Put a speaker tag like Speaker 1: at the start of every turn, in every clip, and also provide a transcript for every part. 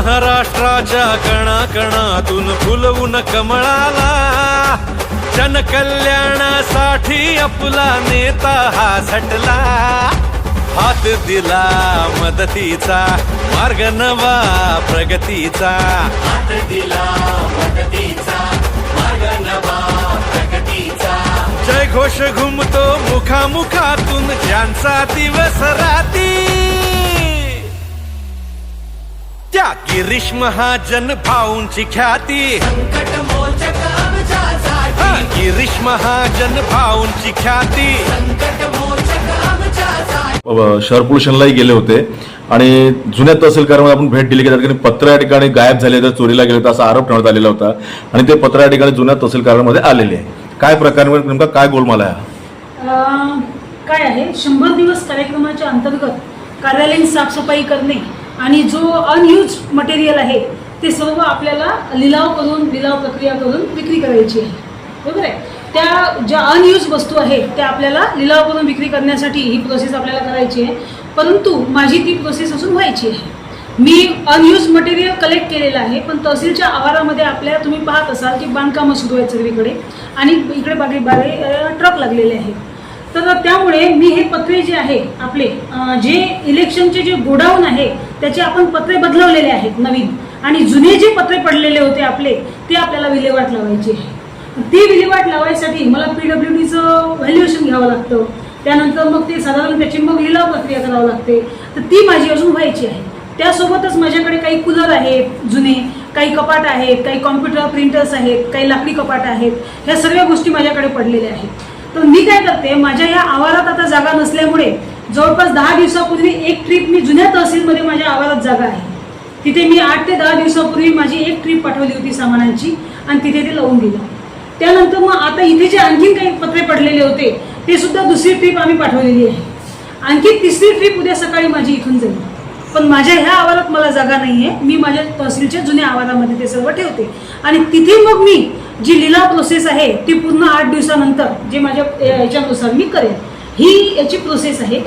Speaker 1: महाराष्ट्राच्या कणाकणातून फुलवून कमळाला. जनकल्याणासाठी आपला नेता हा झटला. हात दिला मदतीचा मार्ग नवा प्रगतीचा.
Speaker 2: हात दिला मदतीचा मार्ग नवा प्रगतीचा.
Speaker 1: जय घोष घुमतो मुखामुखातून ज्यांचा दिवस राती त्या गिरीश महाजन भाऊंची ख्याती.
Speaker 2: आमच्यासाठी
Speaker 1: हा, महाजन भाऊंची ख्याती.
Speaker 3: शहर पोलिसांनाही गेले होते. आणि जुन्या तहसील कार्यालयामध्ये आपण भेट दिली की त्या ठिकाणी पत्र या ठिकाणी गायब झाले तर चोरीला गेले तर असा आरोप ठेवण्यात आलेला होता. आणि ते पत्र या ठिकाणी जुन्या तहसील कार्यालयामध्ये आलेले आहे. काय प्रकार नेमका काय गोलमाल आहे हा?
Speaker 4: अं, काय आहे? शंभर दिवस कार्यक्रमाच्या अंतर्गत कार्यालयीन साफसफाई करणे आणि जो अनयूज मटेरियल आहे ते सर्व आपल्याला लिलाव करून लिलाव प्रक्रिया करून विक्री करायची आहे. बरोबर आहे? त्या ज्या अनयूज वस्तू आहेत त्या आपल्याला लिलाव करून विक्री करण्यासाठी ही प्रोसेस आपल्याला करायची आहे. परंतु माझी ती प्रोसेस असून व्हायची आहे. मी अनयूज मटेरियल कलेक्ट केलेलं आहे पण तहसीलच्या आवारामध्ये आपल्या तुम्ही पाहत असाल की बांधकामं सुरू आहेत सगळीकडे आणि इकडे बागे बागे ट्रक लागलेले आहेत. तर त्यामुळे मी हे पत्रे जे आहे आपले जे इलेक्शनचे जे गोडाऊन आहे त्याचे आपण पत्रे बदलवलेले आहेत नवीन. आणि जुने जे पत्रे पडलेले होते आपले ते आपल्याला विल्हेवाट लावायची आहे. ती विल्हेवाट लावायसाठी मला पी डब्ल्यू डीचं व्हॅल्युएशन घ्यावं लागतं. त्यानंतर मग ते साधारण त्याची मग लिलाव प्रक्रिया करावं लागते. तर ती माझी अजून व्हायची आहे. त्यासोबतच माझ्याकडे काही कूलर आहेत जुने काही कपाट आहेत काही कॉम्प्युटर प्रिंटर्स आहेत काही लाकडी कपाट आहेत. ह्या सगळ्या गोष्टी माझ्याकडे पडलेल्या आहेत. तर मी काय करते माझ्या या आवारात आता जागा नसल्यामुळे जवळपास दहा दिवसापूर्वी एक ट्रिप मी जुन्या तहसीलमध्ये माझ्या आवारात जागा आहे. तिथे मी आठ ते दहा दिवसापूर्वी माझी एक ट्रिप पाठवली होती सामानांची आणि तिथे ते लावून दिलं. त्यानंतर मग आता इथे जे आणखीन काही पत्रे पडलेले होते ते सुद्धा दुसरी ट्रिप आम्ही पाठवलेली आहे. आणखी तिसरी ट्रिप उद्या सकाळी माझी इथून जाईल. पण माझ्या ह्या आवारात मला जागा नाही आहे मी माझ्या तहसीलच्या जुन्या आवारामध्ये ते सर्व ठेवते. आणि तिथे मग मी जी लिला प्रोसेस आहे ती पूर्ण आठ दिवसानंतर जे माझ्या याच्यानुसार मी करेन. ही याची प्रोसेस आहे.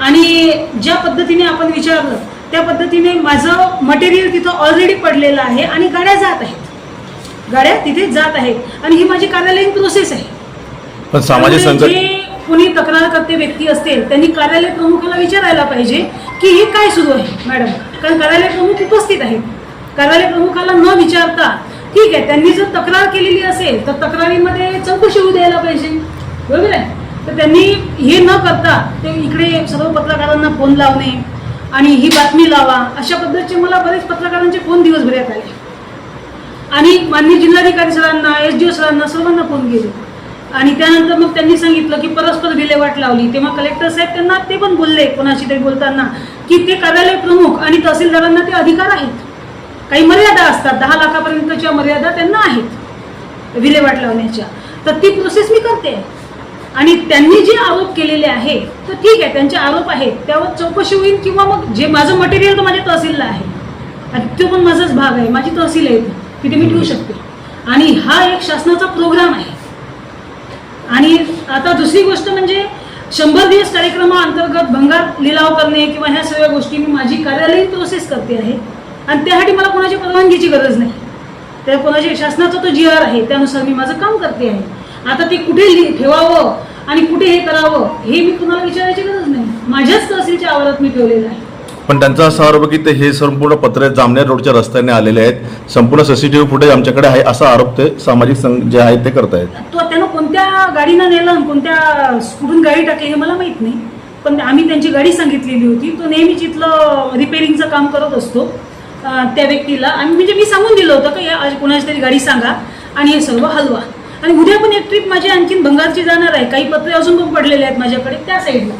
Speaker 4: आणि ज्या पद्धतीने आपण विचारलं त्या पद्धतीने माझं मटेरियल तिथं ऑलरेडी पडलेलं आहे आणि गाड्या जात आहेत. गाड्या तिथे जात आहेत. आणि ही माझी कार्यालयीन प्रोसेस आहे.
Speaker 3: पण सामाजिक
Speaker 4: जे कोणी तक्रार करते व्यक्ती असतील त्यांनी कार्यालय प्रमुखाला विचारायला पाहिजे की हे काय सुरू आहे मॅडम? कारण कार्यालय प्रमुख उपस्थित आहेत. कार्यालय प्रमुखाला न विचारता ठीक आहे त्यांनी जर तक्रार केलेली असेल तर तक्रारीमध्ये चौकशी होऊ द्यायला पाहिजे. बरोबर आहे? तर त्यांनी हे न करता ते इकडे सर्व पत्रकारांना फोन लावणे आणि ही बातमी लावा अशा पद्धतीचे मला बरेच पत्रकारांचे फोन दिवसभरात आले आणि माननीय जिल्हाधिकारी सरांना एस डी ओ सरांना सर्वांना फोन केले. आणि त्यानंतर मग त्यांनी सांगितलं की परस्पर विल्हेवाट लावली. तेव्हा कलेक्टर साहेब त्यांना ते पण बोलले कोणाशी तरी बोलताना की ते कार्यालय प्रमुख आणि तहसीलदारांना ते अधिकार आहेत. काही मर्यादा असतात दहा लाखापर्यंतच्या मर्यादा त्यांना आहेत विल्हेवाट लावण्याच्या. तर ती प्रोसेस मी करते. आणि त्यांनी जे आरोप केलेले आहे तर ठीक आहे त्यांचे आरोप आहेत. त्यावर चौकशी होईल किंवा मग जे माझं मटेरियल तर माझ्या तहसीलला आहे. आणि तो पण माझाच भाग आहे माझी तहसील आहे तिथे मी ठेवू शकते. आणि हा एक शासनाचा प्रोग्राम आहे. आणि आता दुसरी गोष्ट म्हणजे शंभर दिवस कार्यक्रमाअंतर्गत भंगार लिलाव करणे किंवा ह्या सगळ्या गोष्टी मी माझी कार्यालयीन प्रोसेस करते आहे. आणि त्यासाठी मला कोणाची परवानगीची गरज नाही. त्या कोणाची शासनाचा तो जी आर आहे त्यानुसार मी माझं काम करते आहे. आता ते कुठे ठेवावं आणि कुठे हे करावं हे मी कुणाला विचारायची गरज नाही. माझ्याच तहसीलच्या आवारात मी ठेवलेलं आहे.
Speaker 3: पण त्यांचा असा आरोप की ते हे संपूर्ण पत्र जामनेर रोडच्या रस्त्याने आलेले आहेत. संपूर्ण सीसीटीव्ही फुटेज आमच्याकडे आहे असा आरोप ते सामाजिक संघ जे आहेत ते करतायत.
Speaker 4: तो त्यानं कोणत्या गाडीनं नेलं आणि कोणत्या कुठून गाडी टाकली हे मला माहीत नाही. पण आम्ही त्यांची गाडी सांगितलेली होती. तो नेहमीच इथलं रिपेअरिंगचं काम करत असतो त्या व्यक्तीला. आणि म्हणजे मी सांगून दिलं होतं की या कोणाची तरी गाडी सांगा आणि हे सर्व हलवा. आणि उद्या पण एक ट्रिप माझी आणखीन भंगारची जाणार आहे. काही पत्रे अजून पण पडलेले आहेत माझ्याकडे त्या साईडला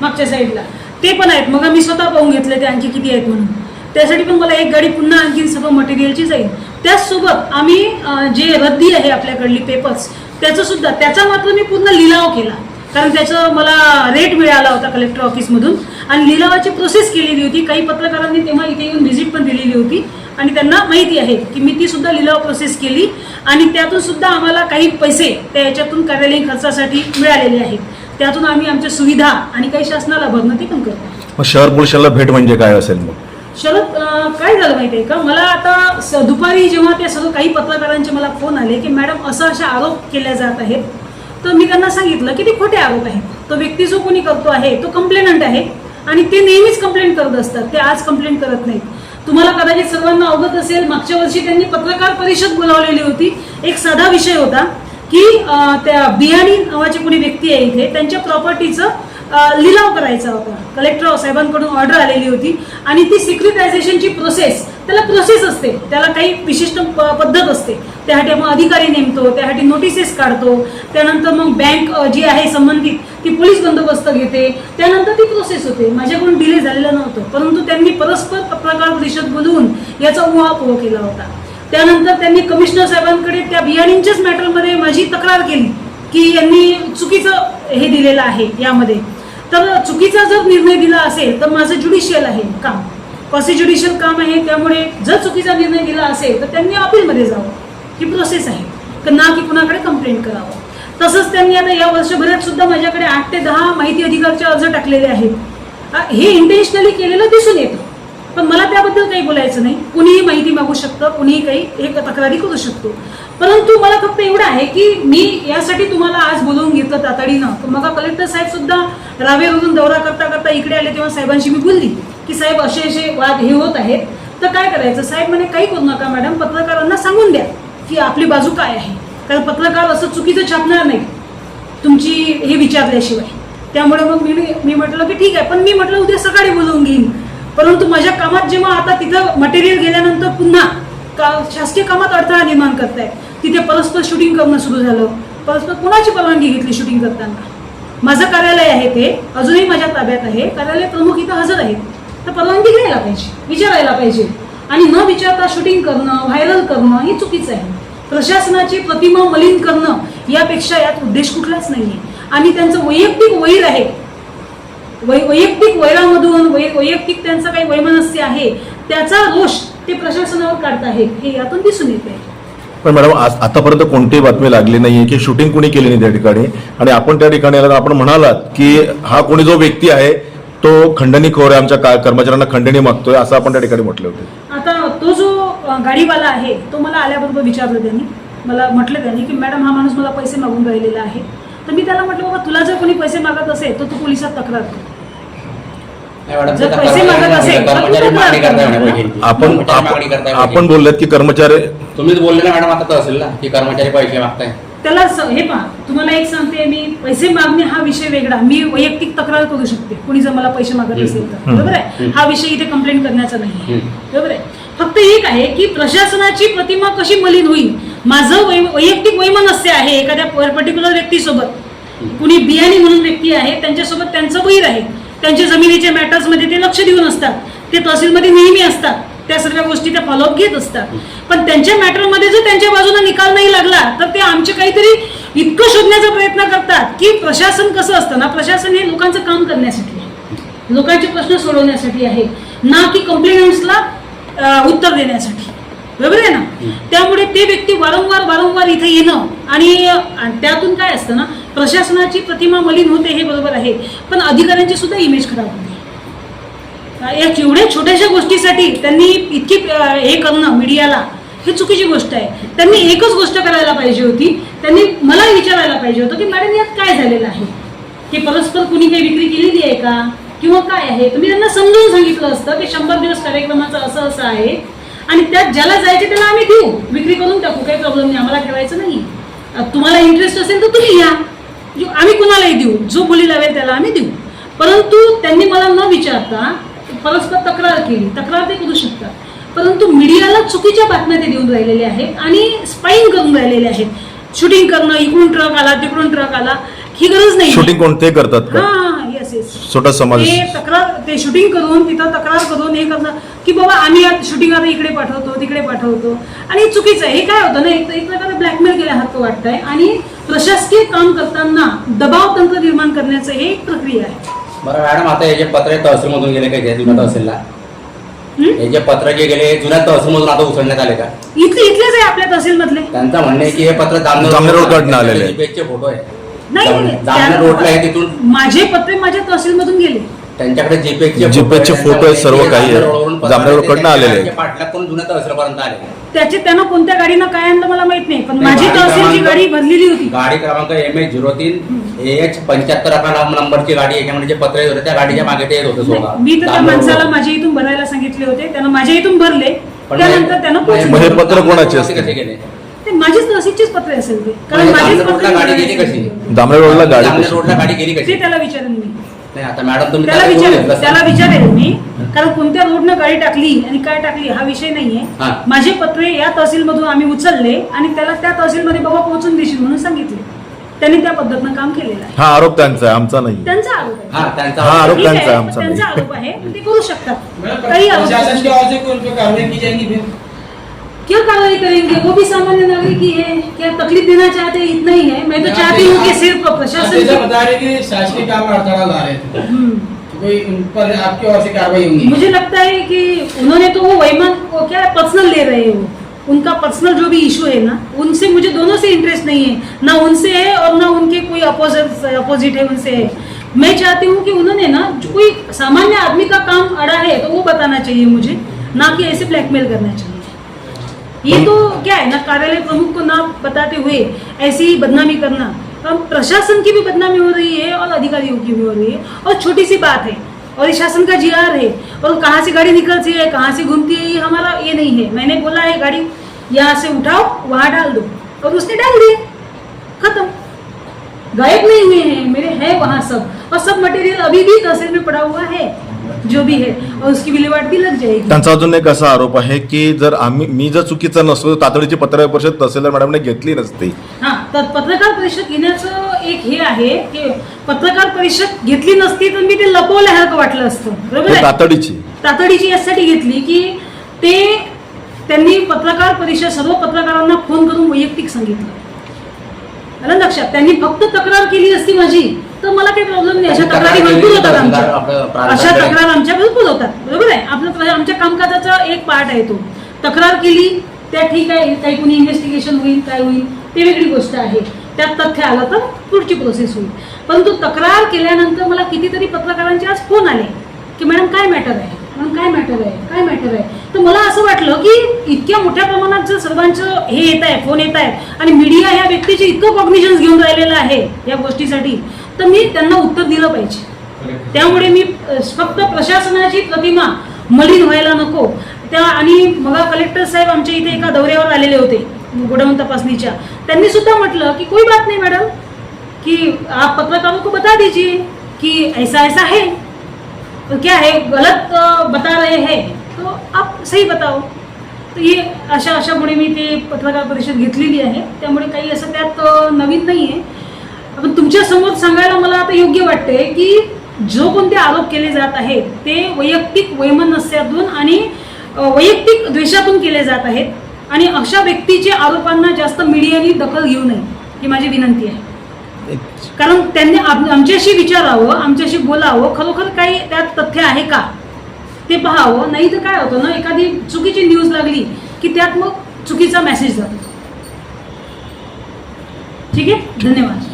Speaker 4: मागच्या साईडला ते पण आहेत. मग मी स्वतः पाहून घेतले ते आणखी किती आहेत म्हणून. त्यासाठी पण मला एक गाडी पुन्हा आणखीन सगळं मटेरियलची जाईल. त्याचसोबत आम्ही जे रद्दी आहे आपल्याकडली पेपर्स त्याचंसुद्धा त्याचा मात्र मी पूर्ण लिलाव केला. कारण त्याचं मला रेट मिळाला होता कलेक्टर ऑफिसमधून आणि लिलावाची प्रोसेस केलेली होती. काही पत्रकारांनी तेव्हा इथे येऊन व्हिजिट पण दिलेली होती. आणि त्यांना माहिती आहे की मी ती सुद्धा लिलाव प्रोसेस केली. आणि त्यातून सुद्धा आम्हाला काही पैसे त्या याच्यातून कार्यालयीन खर्चासाठी मिळालेले आहेत. त्यातून आम्ही आमच्या सुविधा आणि काही शासनाला भरणं ते पण करतो.
Speaker 3: मग शहर पोलिसांना भेट म्हणजे काय असेल मग?
Speaker 4: शरद काय झालं माहितीये का? मला आता दुपारी जेव्हा त्या सर्व काही पत्रकारांचे मला फोन आले की मॅडम असं अशा आरोप केले जात आहेत. तर मी त्यांना सांगितलं की ते खोटे आरोप आहेत. तो व्यक्ती जो कोणी करतो आहे तो कंप्लेनंट आहे. आणि ते नेहमीच कंप्लेंट करत असतात. ते आज कंप्लेंट करत नाहीत. तुम्हाला कदाचित सर्वांना अवगत असेल मागच्या वर्षी त्यांनी पत्रकार परिषद बोलावलेली होती. एक साधा विषय होता की त्या बियाणी नावाची कोणी व्यक्ती आहे इथे त्यांच्या प्रॉपर्टीचं लिलाव करायचा होता. कलेक्टर साहेबांकडून ऑर्डर आलेली होती. आणि ती सिक्युरिटायझेशनची प्रोसेस त्याला प्रोसेस असते. त्याला काही विशिष्ट प- पद्धत असते. त्यासाठी मग अधिकारी नेमतो त्यासाठी नोटिसेस काढतो. त्यानंतर मग बँक जी आहे संबंधित ती पोलीस बंदोबस्त घेते. त्यानंतर ती प्रोसेस होते. माझ्याकडून डिले झालेलं नव्हतं. परंतु त्यांनी परस्पर पत्रकार परिषद बोलवून याचा उहापोह केला होता. त्यानंतर त्यांनी कमिशनर साहेबांकडे त्या बियाणींच्याच मॅटरमध्ये माझी तक्रार केली की यांनी चुकीचं हे दिलेलं आहे यामध्ये. तर चुकीचा जर निर्णय दिला असेल तर माझं ज्युडिशियल आहे काम. कॉसी ज्युडिशियल काम आहे त्यामुळे जर चुकीचा निर्णय दिला असेल तर त्यांनी अपीलमध्ये जावं. ही प्रोसेस आहे. ना की कुणाकडे कंप्लेंट करावं. तसंच त्यांनी आता या वर्षभरात सुद्धा माझ्याकडे आठ ते दहा माहिती अधिकारचे अर्ज टाकलेले आहेत. हे इंटेन्शनली केलेलं दिसून येतं. पण मला त्याबद्दल काही बोलायचं नाही. कुणीही माहिती मागू शकतं कुणीही काही एक तक्रारी करू शकतो. परंतु मला फक्त एवढं आहे की मी यासाठी तुम्हाला आज बोलवून घेतलं तातडीनं. तर मग कलेक्टर साहेब सुद्धा रावेवरून दौरा करता करता इकडे आले तेव्हा साहेबांशी मी बोलली की साहेब असे असे वाद हे होत आहेत. तर काय करायचं? साहेब म्हणे काही करू नका मॅडम पत्रकारांना सांगून द्या की आपली बाजू काय आहे. कारण पत्रकार असं चुकीचं छापणार नाही तुमची हे विचारल्याशिवाय. त्यामुळे मग मी मी म्हटलं की ठीक आहे पण मी म्हटलं उद्या सकाळी बोलवून घेईन. परंतु माझ्या कामात जेव्हा आता तिथं मटेरियल गेल्यानंतर पुन्हा का शासकीय कामात अडथळा निर्माण करताय तिथे परस्पर शूटिंग करणं सुरू झालं. परस्पर कोणाची परवानगी घेतली शूटिंग करताना? माझं कार्यालय आहे ते अजूनही माझ्या ताब्यात आहे. कार्यालय प्रमुख इथं हजर आहेत. तर परवानगी घ्यायला पाहिजे विचारायला पाहिजे. आणि न विचारता शूटिंग करणं व्हायरल करणं हे चुकीचं आहे. प्रशासनाची प्रतिमा मलिन करणं यापेक्षा यात उद्देश कुठलाच नाही आहे आणि त्यांचं वैयक्तिक वैर आहे. वै- वैयक्तिक वैरामधून वै वैयक्तिक त्यांचं काही वैमनस्य आहे त्याचा रोष ते प्रशासनावर काढत आहेत हे यातून दिसून येते
Speaker 3: पण मॅडम आज आतापर्यंत कोणतीही बातमी लागली नाहीये की शूटिंग कोणी केली नाही त्या ठिकाणी. आणि आपण त्या ठिकाणी आपण म्हणालात की हा कोणी जो व्यक्ती आहे तो खंडणी खोर आहे आमच्या कर्मचाऱ्यांना खंडणी मागतोय असं आपण त्या ठिकाणी म्हटले होते.
Speaker 4: आता तो जो गाडीवाला आहे तो मला आल्याबरोबर विचारलं त्यांनी. मला म्हटलं त्यांनी की मॅडम हा माणूस मला पैसे मागून राहिलेला आहे. तर मी त्याला म्हटलं बाबा तुला जर कोणी पैसे मागत असेल तर तू पोलिसात तक्रार कर. जर
Speaker 5: ते
Speaker 4: पैसे
Speaker 5: कर्मचारी
Speaker 4: मागत असेल, तर
Speaker 5: कर्मचारी
Speaker 4: तुम्ही
Speaker 5: मागणी
Speaker 4: करा.
Speaker 5: करताय म्हणे पैशांची.
Speaker 3: आपण
Speaker 5: कर्मचारी मागणी करताय
Speaker 3: आपण- आपण
Speaker 5: पैशांची.
Speaker 3: बोललेत की कर्मचारी
Speaker 5: तुम्हीच बोलले ना मॅडम आता तहसीलला की कर्मचारी पैसे मागताय
Speaker 4: त्याला स- हे पहा तुम्हाला एक सांगते मी पैसे मागणे हा विषय वेगळा मी वैयक्तिक तक्रार करू शकते कोणी जर मला पैसे मागत
Speaker 5: हम्म.
Speaker 4: असेल तर
Speaker 3: हम्म.
Speaker 4: बरोबर आहे
Speaker 5: हम्म.
Speaker 4: हा विषय इथे कंप्लेंट करण्याचा नाही
Speaker 5: हम्म.
Speaker 4: बरोबर आहे फक्त एक आहे की प्रशासनाची प्रतिमा कशी मलिन होईल माझं वै- वैयक्तिक वैमनस्य आहे एखाद्या पर्टिक्युलर व्यक्तीसोबत कुणी बियाणी म्हणून व्यक्ती आहे त्यांच्यासोबत त्यांचं वैर आहे त्यांच्या जमिनीच्या मॅटर्समध्ये ते लक्ष देऊन असतात. ते तहसीलमध्ये नेहमी असतात. त्या सर्व गोष्टी त्या फॉलोअप घेत असतात. पण त्यांच्या मॅटरमध्ये जर त्यांच्या बाजूला निकाल नाही लागला तर ते आमचे काहीतरी इतकं शोधण्याचा प्रयत्न करतात की प्रशासन कसं असतं ना? प्रशासन हे लोकांचं काम करण्यासाठी आहे. लोकांचे प्रश्न सोडवण्यासाठी आहे. ना की कंप्लेंट्सला उत्तर देण्यासाठी. बरोबर आहे ना? त्यामुळे ते व्यक्ती वारंवार वारंवार इथे येणं आणि त्यातून काय असतं ना? प्रशासनाची प्रतिमा मलिन होते हे बरोबर आहे. पण अधिकाऱ्यांची सुद्धा इमेज खराब होते. या एवढ्या छोट्याशा गोष्टीसाठी त्यांनी इतकी हे करणं मीडियाला हे चुकीची गोष्ट आहे. त्यांनी एकच गोष्ट करायला पाहिजे होती. त्यांनी मला विचारायला पाहिजे होतं की मॅडम यात काय झालेलं आहे? की परस्पर कुणी काही विक्री केलेली आहे का? किंवा काय आहे? तुम्ही त्यांना समजून सांगितलं असतं की शंभर दिवस कार्यक्रमाचं असं असं आहे. आणि त्यात ज्याला जायचे त्याला आम्ही देऊ. विक्री करून टाकू. काही प्रॉब्लेम नाही. आम्हाला ठेवायचं नाही. तुम्हाला इंटरेस्ट असेल तर तुम्ही या. आम्ही कुणालाही देऊ. जो बोली लावेल त्याला आम्ही देऊ. परंतु त्यांनी मला न विचारता परस्पर तक्रार केली. तक्रार ते करू शकतात. परंतु मीडियाला चुकीच्या बातम्या ते देऊन राहिलेले आहेत आणि स्पाईंग करून राहिलेले आहेत. शूटिंग करणं इकडून ट्रक आला तिकडून ट्रक आला ही गरज नाही.
Speaker 3: शूटिंग कोणते करतात
Speaker 4: हा येस येस
Speaker 3: छोटा समाज.
Speaker 4: ते तक्रार ते शूटिंग करून तिथं तक्रार करून हे करणं की बाबा आम्ही शूटिंग आता इकडे पाठवतो तिकडे पाठवतो. आणि चुकीचं आहे. हे काय होतं ना एक एक प्रकारे ब्लॅकमेल केल्यासारखं वाटतंय. आणि प्रशासकीय काम करताना दबाव तंत्र निर्माण करण्याचं हे एक प्रक्रिया आहे.
Speaker 5: बरं मॅडम आता हे जे पत्र तहसील मधून गेले काही जुन्या तहसीलला?
Speaker 4: हं?
Speaker 5: हे जे पत्र जे गेले जुन्या तहसील मधून आता उचलण्यात आले का?
Speaker 4: इथले इथलेच आहे आपल्या तहसीलमधले.
Speaker 5: त्यांचं म्हणणं आहे की हे पत्र
Speaker 3: जामनेर रोडकडनं आलेले आहे.
Speaker 5: चे फोटो आहे.
Speaker 4: नाही, नाही,
Speaker 5: जामनेर रोडला आहे तिथून.
Speaker 4: माझे पत्रे माझ्या तहसीलमधून गेले.
Speaker 5: त्यांच्याकडे जीपे
Speaker 3: जीपेचे photo आहेत, सर्व काही आहे. जामनेर रोडकडनं आलेले.
Speaker 5: पाठलाग करून जुन्या तहसीलपर्यंत आले
Speaker 4: त्याचे त्यांना कोणत्या गाडीनं काय आणलं मला माहीत नाही पण माझी
Speaker 5: गाडी
Speaker 4: तहसीलची
Speaker 5: क्रमांक-
Speaker 4: गाडी भरलेली होती
Speaker 5: गाडी क्रमांक एम एच झिरो तीन एच पंच्याहत्तर अकरा नंबरची गाडी याच्यामध्ये जे पत्र येत होते त्या गाडीच्या मागे ते येत होते
Speaker 4: मी तर त्या माणसाला. माझ्या इथून भरायला सांगितले होते त्यानं माझ्या इथून भरले
Speaker 5: पण
Speaker 4: त्यानंतर त्यानं
Speaker 3: हे. पत्र कोणाचे
Speaker 5: कसे
Speaker 3: असते?
Speaker 5: गेले
Speaker 4: ते माझीच तहसीलचीच पत्रे असेल ते कारण
Speaker 5: म्हणजे
Speaker 4: माझीच
Speaker 5: रोडला
Speaker 4: पत्रे
Speaker 5: गाडी गेली कशी?
Speaker 4: सांगितले.
Speaker 3: दामरे रोडला गाडी कशी?
Speaker 5: रोडला गाडी गेली
Speaker 4: ते
Speaker 5: कशी
Speaker 4: त्याला विचारेन मी
Speaker 5: नाही आता मॅडम तुम्ही
Speaker 4: त्याला विचारेल त्याला. विचारेल मी कारण कोणत्या रोडनं गाडी टाकली आणि काय टाकली हा विषय नाहीये.
Speaker 5: हा.
Speaker 4: माझे पत्रे या तहसीलमधून आम्ही उचलले आणि त्याला त्या तहसीलमध्ये बाबा पोहोचून देशील म्हणून सांगितले. त्यांनी त्या पद्धतीनं काम केलेलं आहे.
Speaker 3: हा आरोप त्यांचा आहे आमचा नाही
Speaker 4: त्यांचा आरोप आहे.
Speaker 5: हा त्यांचा
Speaker 3: हा, आरोप
Speaker 4: ठीक
Speaker 3: त्यांचा आहे, आमचा
Speaker 4: त्यांचा
Speaker 3: नाही.
Speaker 4: आरोप आहे. ते करू शकतात. काही आरोप
Speaker 6: प्रशासन की ओर से कोई उन पे कार्रवाई की जाएगी फिर
Speaker 4: क्या कार्रवाई करेंगे? वो भी सामान्य नागरिक ही है. क्या तकलीफ देना चाहते हैं? इतना ही है. मैं तो चाहती हूँ कि सिर्फ
Speaker 6: आप
Speaker 4: प्रशासन
Speaker 6: जैसा
Speaker 4: की-
Speaker 6: बता रहे कि शासकीय काम में हड़ताल ला रहे थे।
Speaker 4: हम्म।
Speaker 6: कोई उन पर आपकी ओर से कार्रवाई होगी।
Speaker 4: मुझे लगता है कि उन्होंने तो वो वहीमन वो क्या पर्सनल ले रहे हैं उनका पर्सनल जो भी इशू है ना उनसे मुझे दोनों से इंटरेस्ट नहीं है। ना उनसे है और ना उनके कोई अपोजिट अपोजिट है उनसे है। मैं चाहती हूँ कि उन्होंने ना जो कोई सामान्य आदमी का काम अड़ा है तो वो बताना चाहिए मुझे ना कि ऐसे ब्लैकमेल करना चाहिए। ये तो क्या है ना कार्यालय प्रमुख को ना बताते हुए ऐसी ही बदनामी करना। प्रशासन की भी बदनामी हो रही है और अधिकारियों की भी हो रही है। और छोटी सी बात है, और ये शासन का जीआर है, और कहाँ से गाड़ी निकलती है, कहाँ से घूमती है, ये हमारा ये नहीं है। मैंने बोला है, गाड़ी यहाँ से उठाओ, वहाँ डाल दो। और उसने डाल दिए खत्म। गायब नहीं हुए हैं, मेरे है वहाँ सब। और सब मटेरियल अभी भी तहसील में पड़ा हुआ है। जो भी है और उसकी विल्हेवाट भी लग जाएगी।
Speaker 3: त्यांचा अजून एक असा आरोप आहे की जर आम्ही मी जर चुकीचा नसतो तर तातडीची पत्रकार परिषद तहसीलदार मॅडमने घेतली नसती.
Speaker 4: हा तर पत्रकार परिषद घेण्याचं एक हे आहे की पत्रकार परिषद घेतली नसती तर मी ते लपवल्यासारखं वाटलं असतं. बरोबर आहे?
Speaker 3: तातडीची.
Speaker 4: तातडीची यासाठी घेतली की ते त्यांनी पत्रकार परिषद सर्व पत्रकारांना फोन करून वैयक्तिक सांगितलं. आलं लक्षात? त्यांनी फक्त तक्रार केली असती माझी. तर मला काही प्रॉब्लेम नाही. अशा
Speaker 5: तक्रार
Speaker 4: भरपूर होतात आमच्या. अशा. तक्रार आमच्या भरपूर होतात. बरोबर आहे? आपलं प्र- आमच्या कामकाजाचा एक पार्ट आहे तो. तक्रार केली त्या ठीक आहे. काही कुणी इन्व्हेस्टिगेशन होईल काय होईल ते वेगळी गोष्ट आहे. त्यात तथ्य आलं तर पुढची प्रोसेस होईल. परंतु तक्रार केल्यानंतर मला कितीतरी पत्रकारांचे आज फोन आले की मॅडम काय मॅटर आहे? मॅडम काय मॅटर आहे? काय मॅटर आहे? तर मला असं वाटलं की इतक्या मोठ्या प्रमाणात जर सर्वांचं हे येत आहे फोन येत आहेत आणि मीडिया ह्या व्यक्तीचे इतकं कॉग्निशन्स घेऊन राहिलेलं आहे या गोष्टीसाठी तर मी त्यांना उत्तर दिलं पाहिजे. त्यामुळे मी फक्त प्रशासनाची प्रतिमा मलिन व्हायला नको. त्या आणि मग कलेक्टर साहेब आमच्या इथे एका दौऱ्यावर आलेले होते गोडाऊन तपासणीच्या. त्यांनी सुद्धा म्हटलं की कोई बात नाही मॅडम. कि आप पत्रकारों को बता दीजिए कि ऐसा ऐसा है. तो क्या है? गलत बता रहे हैं. तो आप सही बताओ. तर हे अशा अशामुळे मी ते पत्रकार परिषद घेतलेली आहे. त्यामुळे काही असं त्यात नवीन नाही आहे पण तुमच्यासमोर सांगायला मला आता योग्य वाटते की जो कोणते आरोप केले जात आहेत ते वैयक्तिक वैमनस्यातून आणि वैयक्तिक द्वेषातून केले जात आहेत. आणि अशा व्यक्तीच्या आरोपांना जास्त मीडियाने दखल घेऊ नये ही माझी विनंती आहे. कारण त्यांनी आमच्याशी विचारावं आमच्याशी बोलावं खरोखर काही त्यात तथ्य आहे का? ते पाहावं नाही तर काय होतं ना एखादी चुकीची न्यूज लागली की त्यात मग चुकीचा मेसेज जातो. ठीक आहे? धन्यवाद.